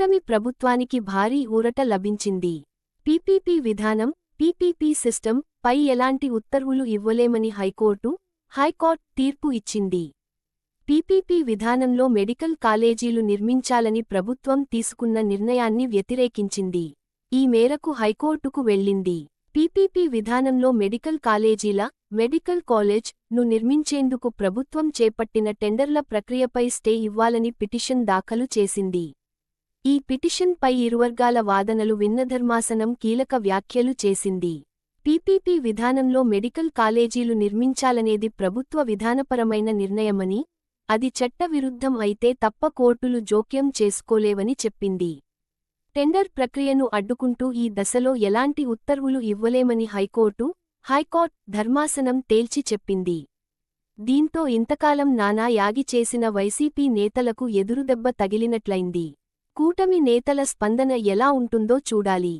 కూటమి ప్రభుత్వానికి భారీ ఊరట లభించింది. పీపీపీ విధానం పీపీపీ సిస్టమ్ పై ఎలాంటి ఉత్తర్వులు ఇవ్వలేమని హైకోర్టు హైకోర్టు తీర్పు ఇచ్చింది. పీపీపీ విధానంలో మెడికల్ కాలేజీలు నిర్మించాలని ప్రభుత్వం తీసుకున్న నిర్ణయాన్ని వ్యతిరేకించింది. ఈ మేరకు హైకోర్టుకు వెళ్ళింది పీపీపీ విధానంలో మెడికల్ కాలేజీల మెడికల్ కాలేజ్ను నిర్మించేందుకు ప్రభుత్వం చేపట్టిన టెండర్ల ప్రక్రియపై స్టే ఇవ్వాలని పిటిషన్ దాఖలు చేసింది. ఈ పిటిషన్ పై ఇరువర్గాల వాదనలు విన్నధర్మాసనం కీలక వ్యాఖ్యలు చేసింది. పీపీపీ విధానంలో మెడికల్ కాలేజీలు నిర్మించాలనేది ప్రభుత్వ విధానపరమైన నిర్ణయమని అది చట్టవిరుద్ధం అయితే తప్ప కోర్టులు జోక్యం చేసుకోలేవని చెప్పింది. టెండర్ ప్రక్రియను అడ్డుకుంటూ ఈ దశలో ఎలాంటి ఉత్తర్వులు ఇవ్వలేమని హైకోర్టు హైకోర్ట్ ధర్మాసనం తేల్చి చెప్పింది. దీంతో ఇంతకాలం నానా యాగి చేసిన వైసీపీ నేతలకు ఎదురుదెబ్బ తగిలినట్లయింది. కూటమి నేతల స్పందన ఎలా ఉంటుందో చూడాలి.